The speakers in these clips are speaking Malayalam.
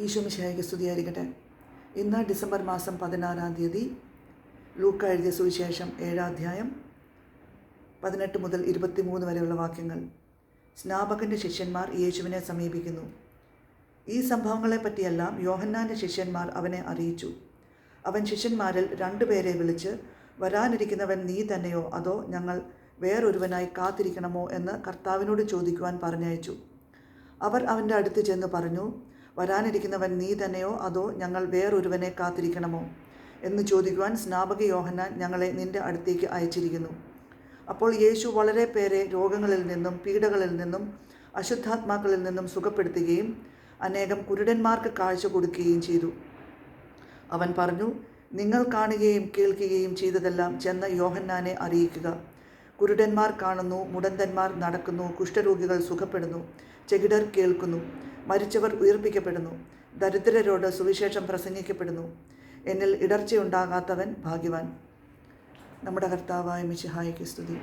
ഈശോമിശായിക്ക് സ്തുതിയായിരിക്കട്ടെ. ഇന്ന് ഡിസംബർ മാസം പതിനാറാം തീയതി ലൂക്ക എഴുതിയ സുവിശേഷം ഏഴാം അധ്യായം പതിനെട്ട് മുതൽ ഇരുപത്തിമൂന്ന് വരെയുള്ള വാക്യങ്ങൾ. സ്നാപകന്റെ ശിഷ്യന്മാർ യേശുവിനെ സമീപിക്കുന്നു. ഈ സംഭവങ്ങളെപ്പറ്റിയെല്ലാം യോഹന്നാന്റെ ശിഷ്യന്മാർ അവനെ അറിയിച്ചു. അവൻ ശിഷ്യന്മാരിൽ രണ്ടുപേരെ വിളിച്ച് വരാനിരിക്കുന്നവൻ നീ തന്നെയോ? അതോ ഞങ്ങൾ വേറൊരുവനായി കാത്തിരിക്കണമോ? എന്ന് കർത്താവിനോട് ചോദിക്കുവാൻ പറഞ്ഞയച്ചു. അവർ അവന്റെ അടുത്ത് ചെന്ന് പറഞ്ഞു വരാനിരിക്കുന്നവൻ നീ തന്നെയോ? അതോ ഞങ്ങൾ വേറൊരുവനെ കാത്തിരിക്കണമോ? എന്ന് ചോദിക്കുവാൻ സ്നാപക യോഹന്നാൻ ഞങ്ങളെ നിന്റെ അടുത്തേക്ക് അയച്ചിരിക്കുന്നു. അപ്പോൾ യേശു വളരെ പേരെ രോഗങ്ങളിൽ നിന്നും പീഡകളിൽ നിന്നും അശുദ്ധാത്മാക്കളിൽ നിന്നും സുഖപ്പെടുത്തുകയും അനേകം കുരുടന്മാർക്ക് കാഴ്ച കൊടുക്കുകയും ചെയ്തു. അവൻ പറഞ്ഞു നിങ്ങൾ കാണുകയും കേൾക്കുകയും ചെയ്തതെല്ലാം ചെന്ന യോഹന്നാനെ അറിയിക്കുക. കുരുടന്മാർ കാണുന്നു മുടന്തന്മാർ നടക്കുന്നു കുഷ്ഠരോഗികൾ സുഖപ്പെടുന്നു ചെകിടർ കേൾക്കുന്നു. മരിച്ചവർ ഉയർപ്പിക്കപ്പെടുന്നു. ദരിദ്രരോട് സുവിശേഷം പ്രസംഗിക്കപ്പെടുന്നു. എന്നിൽ ഇടർച്ചയുണ്ടാകാത്തവൻ ഭാഗ്യവാൻ. നമ്മുടെ കർത്താവായ മിശിഹായ്ക്ക് സ്തുതി.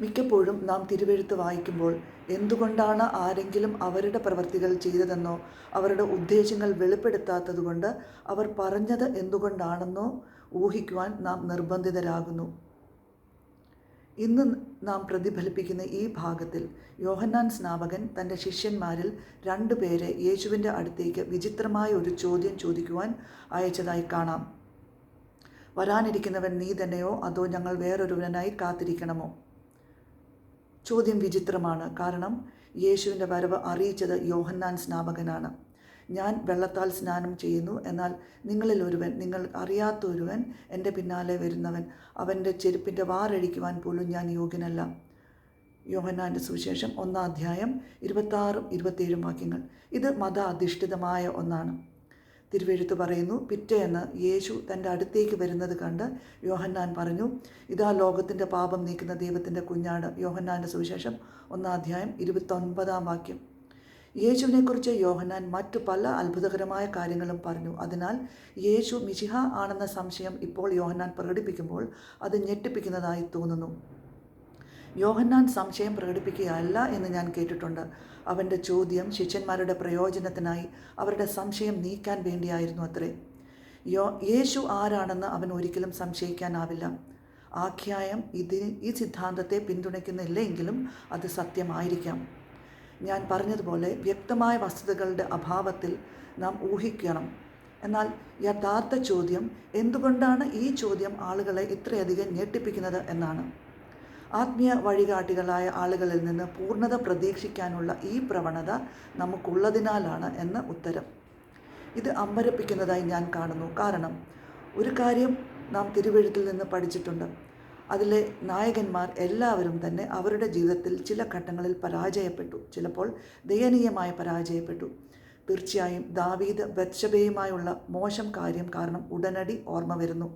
മിക്കപ്പോഴും നാം തിരുവെഴുത്ത് വായിക്കുമ്പോൾ എന്തുകൊണ്ടാണ് ആരെങ്കിലും അവരുടെ പ്രവർത്തികൾ ചെയ്തതെന്നോ അവരുടെ ഉദ്ദേശങ്ങൾ വെളിപ്പെടുത്താത്തതുകൊണ്ട് അവർ പറഞ്ഞത് എന്തുകൊണ്ടാണെന്നോ ഊഹിക്കുവാൻ നാം നിർബന്ധിതരാകുന്നു. ഇന്ന് നാം പ്രതിഫലിപ്പിക്കുന്ന ഈ ഭാഗത്തിൽ യോഹന്നാൻ സ്നാപകൻ തന്റെ ശിഷ്യന്മാരിൽ രണ്ടുപേരെ യേശുവിന്റെ അടുത്തേക്ക് വിചിത്രമായ ഒരു ചോദ്യം ചോദിക്കുവാൻ അയച്ചതായി കാണാം. വരാനിരിക്കുന്നവൻ നീ തന്നെയോ? അതോ ഞങ്ങൾ വേറൊരുവനായി കാത്തിരിക്കണമോ? ചോദ്യം വിചിത്രമാണ്. കാരണം യേശുവിന്റെ വരവ് അറിയിച്ചത് യോഹന്നാൻ സ്നാപകനാണ്. ഞാൻ വെള്ളത്താൽ സ്നാനം ചെയ്യുന്നു. എന്നാൽ നിങ്ങളിൽ ഒരുവൻ നിങ്ങൾ അറിയാത്ത ഒരുവൻ എന്റെ പിന്നാലെ വരുന്നവൻ അവന്റെ ചെരുപ്പിന്റെ വാറഴിക്കുവാൻ പോലും ഞാൻ യോഗ്യനല്ല. യോഹന്നാന്റെ സുവിശേഷം ഒന്നാം അധ്യായം ഇരുപത്താറും ഇരുപത്തേഴും വാക്യങ്ങൾ. ഇത് മത അധിഷ്ഠിതമായ ഒന്നാണ്. തിരുവെഴുത്ത് പറയുന്നു പിറ്റേന്ന് യേശു തന്റെ അടുത്തേക്ക് വരുന്നത് കണ്ട് യോഹന്നാൻ പറഞ്ഞു ഇതാ ലോകത്തിന്റെ പാപം നീക്കുന്ന ദൈവത്തിന്റെ കുഞ്ഞാട്. യോഹന്നാന്റെ സുവിശേഷം ഒന്നാം അധ്യായം ഇരുപത്തൊൻപതാം വാക്യം. യേശുവിനെക്കുറിച്ച് യോഹന്നാൻ മറ്റു പല അത്ഭുതകരമായ കാര്യങ്ങളും പറഞ്ഞു. അതിനാൽ യേശു മിശിഹ ആണെന്ന സംശയം ഇപ്പോൾ യോഹന്നാൻ പ്രകടിപ്പിക്കുമ്പോൾ അത് ഞെട്ടിപ്പിക്കുന്നതായി തോന്നുന്നു. യോഹന്നാൻ സംശയം പ്രകടിപ്പിക്കുകയല്ല എന്ന് ഞാൻ കേട്ടിട്ടുണ്ട്. അവന്റെ ചോദ്യം ശിഷ്യന്മാരുടെ പ്രയോജനത്തിനായി അവരുടെ സംശയം നീക്കാൻ വേണ്ടിയായിരുന്നു അത്രേ. യോ യേശു ആരാണെന്ന് അവൻ ഒരിക്കലും സംശയിക്കാനാവില്ല. ആഖ്യായം ഇതിന് ഈ സിദ്ധാന്തത്തെ പിന്തുണയ്ക്കുന്നില്ലെങ്കിലും അത് സത്യമായിരിക്കാം. ഞാൻ പറഞ്ഞതുപോലെ വ്യക്തമായ വസ്തുതകളുടെ അഭാവത്തിൽ നാം ഊഹിക്കണം. എന്നാൽ യഥാർത്ഥ ചോദ്യം എന്തുകൊണ്ടാണ് ഈ ചോദ്യം ആളുകളെ ഇത്രയധികം ഞെട്ടിപ്പിക്കുന്നത് എന്നാണ്. ആത്മീയ വഴികാട്ടികളായ ആളുകളിൽ നിന്ന് പൂർണത പ്രതീക്ഷിക്കാനുള്ള ഈ പ്രവണത നമുക്കുള്ളതിനാലാണ് എന്ന് ഉത്തരം. ഇത് അമ്പരപ്പിക്കുന്നതായി ഞാൻ കാണുന്നു. കാരണം ഒരു കാര്യം നാം തിരുവഴുത്തിൽ നിന്ന് പഠിച്ചിട്ടുണ്ട്. അതിലെ നായകന്മാർ എല്ലാവരും തന്നെ അവരുടെ ജീവിതത്തിൽ ചില ഘട്ടങ്ങളിൽ പരാജയപ്പെട്ടു. ചിലപ്പോൾ ദയനീയമായി പരാജയപ്പെട്ടു. തീർച്ചയായും ദാവീദ് ബത്ഷബയുമായുള്ള മോശം കാര്യം കാരണം ഉടനടി ഓർമ്മ വരുന്നു.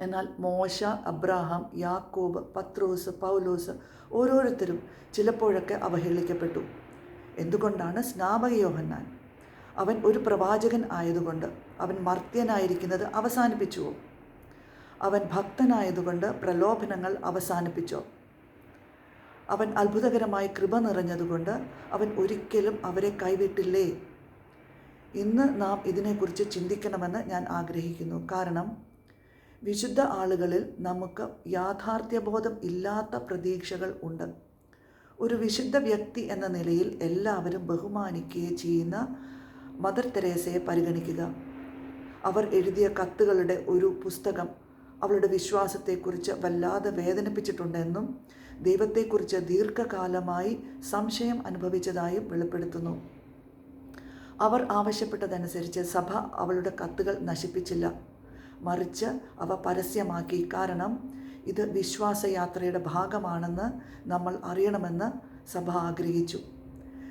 എന്നാൽ മോശ അബ്രാഹാം യാക്കോബ് പത്രോസ് പൗലോസ് ഓരോരുത്തരും ചിലപ്പോഴൊക്കെ അവഹേളിക്കപ്പെട്ടു. എന്തുകൊണ്ടാണ് സ്നാപക യോഹന്നാൻ? അവൻ ഒരു പ്രവാചകൻ ആയതുകൊണ്ട് അവൻ മർത്യനായിരിക്കുന്നത് അവസാനിപ്പിച്ചുവോ? അവൻ ഭക്തനായതുകൊണ്ട് പ്രലോഭനങ്ങൾ അവസാനിപ്പിച്ചു. അവൻ അത്ഭുതകരമായി കൃപ നിറഞ്ഞതുകൊണ്ട് അവൻ ഒരിക്കലും അവരെ കൈവിട്ടില്ലേ? ഇന്ന് നാം ഇതിനെക്കുറിച്ച് ചിന്തിക്കണമെന്ന് ഞാൻ ആഗ്രഹിക്കുന്നു. കാരണം വിശുദ്ധ ആളുകളിൽ നമുക്ക് യാഥാർത്ഥ്യബോധം ഇല്ലാത്ത പ്രതീക്ഷകൾ ഉണ്ട്. ഒരു വിശുദ്ധ വ്യക്തി എന്ന നിലയിൽ എല്ലാവരും ബഹുമാനിക്കുകയും ചെയ്യുന്ന മദർ തെരേസയെ പരിഗണിക്കുക. അവർ എഴുതിയ കത്തുകളുടെ ഒരു പുസ്തകം അവളുടെ വിശ്വാസത്തെക്കുറിച്ച് വല്ലാതെ വേദനിപ്പിച്ചിട്ടുണ്ടെന്നും ദൈവത്തെക്കുറിച്ച് ദീർഘകാലമായി സംശയം അനുഭവിച്ചതായും വെളിപ്പെടുത്തുന്നു. അവർ ആവശ്യപ്പെട്ടതനുസരിച്ച് സഭ അവളുടെ കത്തുകൾ നശിപ്പിച്ചില്ല. മറിച്ച് അവ പരസ്യമാക്കി. കാരണം ഇത് വിശ്വാസയാത്രയുടെ ഭാഗമാണെന്ന് നമ്മൾ അറിയണമെന്ന് സഭ ആഗ്രഹിച്ചു.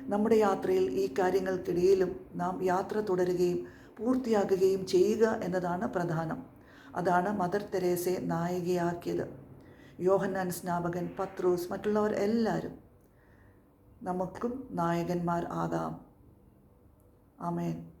നമ്മുടെ യാത്രയിൽ ഈ കാര്യങ്ങൾക്കിടയിലും നാം യാത്ര തുടരുകയും പൂർത്തിയാക്കുകയും ചെയ്യുക എന്നതാണ് പ്രധാനം. അതാണ് മദർ തെരേസയെ നായികയാക്കിയത്. യോഹന്നാൻ സ്നാപകൻ പത്രൂസ് മറ്റുള്ളവർ എല്ലാവരും നമുക്കും നായകന്മാർ ആകാം. ആമേൻ.